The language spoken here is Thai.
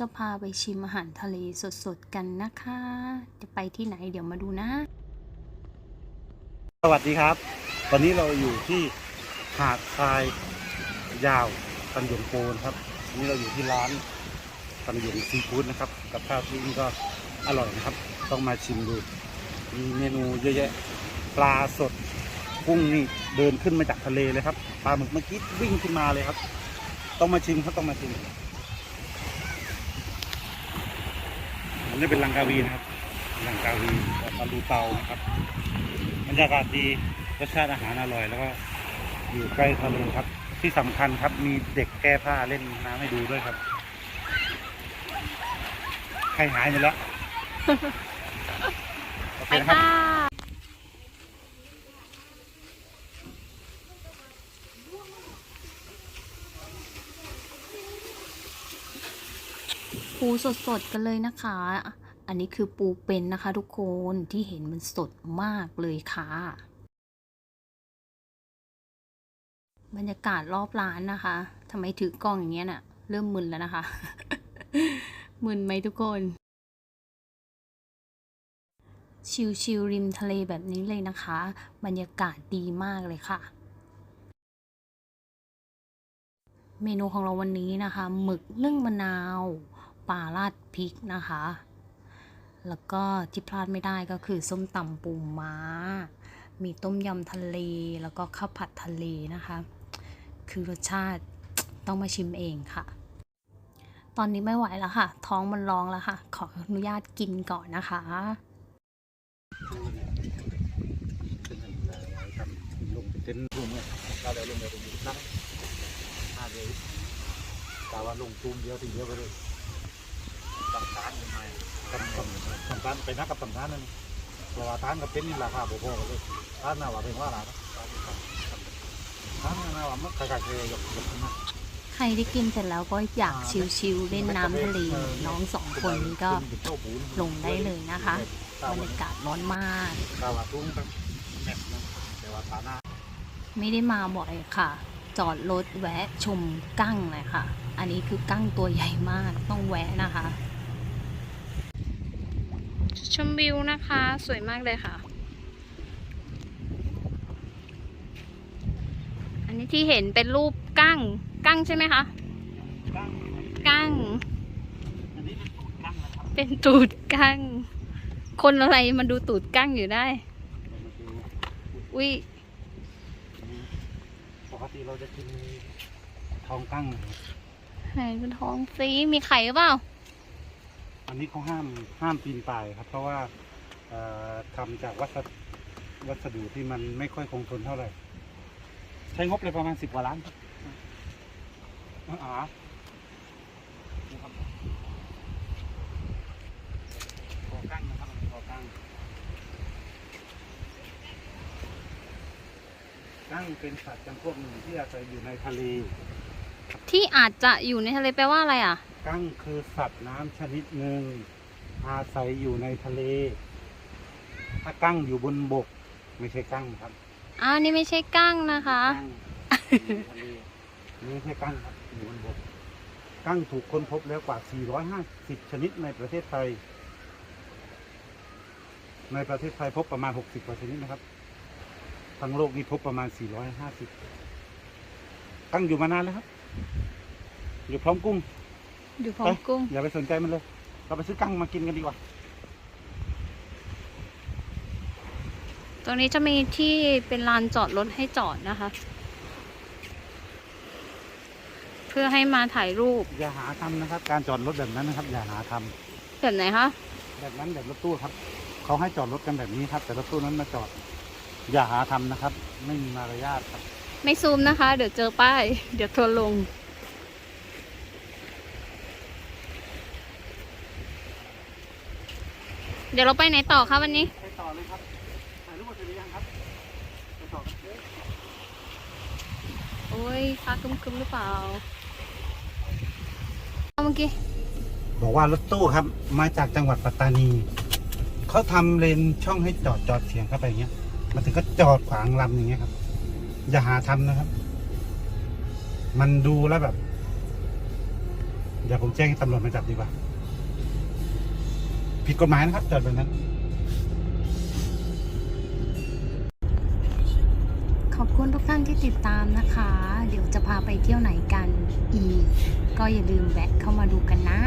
จะพาไปชิมอาหารทะเลสดๆกันนะคะ จะไปที่ไหนเดี๋ยวมาดูนะ สวัสดีครับตอนนี้เราอยู่ที่หาดทรายยาวตันหยงโปนครับวันนี้เราอยู่ที่ร้านตันหยงซีฟู้ดนะครับ กับข้าวที่นี่ก็อร่อยนะครับ ต้องมาชิมดู มีเมนูเยอะแยะปลาสดกุ้งนี่เดินขึ้นมาจากทะเลเลยครับปลาหมึกเมื่อกี้วิ่งขึ้นมาเลยครับ ต้องมาชิมครับต้องมาชิม อันนี้เป็นลังกาวีนะครับลังกาวีกับปลาลูเตานะครับบรรยากาศดีรสชาติอาหารอร่อยแล้วก็อยู่ใกล้ทะเลครับ ที่สำคัญครับมีเด็กแก้ผ้าเล่นน้ำให้ดูด้วยครับใครหายไปแล้วโอเคไปนะครับค่ะ ปูสดๆกันเลยนะคะ อันนี้คือปูเป็นนะคะ ทุกคนที่เห็นมันสดมากเลยค่ะ บรรยากาศรอบร้านนะคะทำไมถือกล้องอย่างเงี้ยน่ะ เริ่มมึนแล้วนะคะ มึนไหมทุกคน ชิลๆริมทะเลแบบนี้เลยนะคะ บรรยากาศดีมากเลยค่ะเมนูของเราวันนี้นะคะหมึกนึ่งมะนาว ปลาราดพริกนะคะ แล้วก็ที่พลาดไม่ได้ก็คือส้มตำปูม้า มีต้มยำทะเล แล้วก็ข้าวผัดทะเลนะคะ คือรสชาติต้องมาชิมเองค่ะ ตอนนี้ไม่ไหวแล้วค่ะ ท้องมันร้องแล้วค่ะ ขออนุญาตกินก่อนนะคะลงไปเต็นรวมเนี่ยเราเลยลงไปตรงนี้นั่งห้าเดียแต่ว่าลงตูมเดียวทีเดียวไปเลยต่างทานยังไงต่าง ต่างทานไปนักกับต่างทานนั่นเพราะว่าทานกับเป็นนี่ราคาพอๆกันเลยทานน่าว่าเป็นว่าอะไรนะทานน่าว่ามันขายๆเลยยกยกขึ้นมาใครได้กินเสร็จแล้วก็อยากชิลๆเล่นน้ำทะเลน้องสองคนนี้ก็ลงได้เลยนะคะบรรยากาศร้อนมากตาว่าทุ่งครับแมทนะแต่ว่าฐานะไม่ได้มาบ่อยค่ะ จอดรถแวะชมกั้งเลยค่ะ อันนี้คือกั้งตัวใหญ่มากต้องแวะนะคะ ชมวิวนะคะ สวยมากเลยค่ะ อันนี้ที่เห็นเป็นรูปกั้ง กั้งใช่ไหมคะตั้งกั้งอันนี้เป็นตูดตั้งนะครับเป็นตูดกั้ง คนอะไรมาดูตูดกั้งอยู่ได้มาดูอุ้ยปกติเราจะกินทองกั้งนะครับไหนเป็นท้องซีมีไข่หรือเปล่าอั นนี้เขาห้ามห้ามปีนป่ายครับ เพราะว่าเอ่อทำจากวัสดุวัสดุที่มันไม่ค่อยคงทนเท่าไหร่ ใช้งบเลยประมาณสิบกว่าล้านอ๋ออกั้งนะครับอันนี้คอกั้งกั้งเป็นสัตว์จำพวกหนึ่งที่อาศัยอยู่ในทะเล ที่อาจจะอยู่ในทะเลแปลว่าอะไรอะ กั้งคือสัตว์น้ำชนิดหนึ่ง อาศัยอยู่ในทะเล ถ้ากั้งอยู่บนบก ไม่ใช่กั้งครับอ้าวนี่ไม่ใช่กั้งนะคะ กั้งอยู่ในทะเลนี่ไม่ใช่กั้งครับอยู่บนบก กั้งถูกค้นพบแล้วกว่า 450 ชนิดในประเทศไทย ในประเทศไทยพบประมาณ 60กว่าชนิดนะครับ ทั้งโลกนี้พบประมาณ 450 กั้งอยู่มานานแล้วครับ อยู่พร้อมกุ้ง อยู่พร้อมกุ้ง อย่าไปสนใจมันเลย เราไปซื้อกั้งมากินกันดีกว่า ตรงนี้จะมีที่เป็นลานจอดรถให้จอดนะคะ เพื่อให้มาถ่ายรูป อย่าหาทำนะครับ การจอดรถแบบนั้นนะครับ อย่าหาทำแบบไหนคะ แบบนั้นแบบรถตู้ครับ เขาให้จอดรถกันแบบนี้ครับ แต่รถตู้นั้นมาจอด อย่าหาทำนะครับ ไม่มีมารยาทครับ ไม่ซูมนะคะ เดี๋ยวเจอป้าย เดี๋ยวทัวร์ลง เดี๋ยวเราไปไหนต่อคะวันนี้ไปต่อเลยครับถ่ายรูปเสร็จหรือยังครับไปต่อกันเลยโอ้ยฟ้าครึมๆหรือเปล่าเอาเมื่อกี้บอกว่ารถตู้ครับ มาจากจังหวัดปัตตานีเขาทำเลนช่องให้จอดจอดเสียงเข้าไปอย่างเงี้ยมาถึงก็จอดขวางลำอย่างเงี้ยครับ อย่าหาทำนะครับ มันดูแล้วแบบเดี๋ยวผมแจ้งให้ตำรวจมาจับดีกว่า ผิดกฎหมายนะครับจอดแบบนั้น ขอบคุณทุกท่านที่ติดตามนะคะ เดี๋ยวจะพาไปเที่ยวไหนกันอีก ก็อย่าลืมแวะเข้ามาดูกันนะ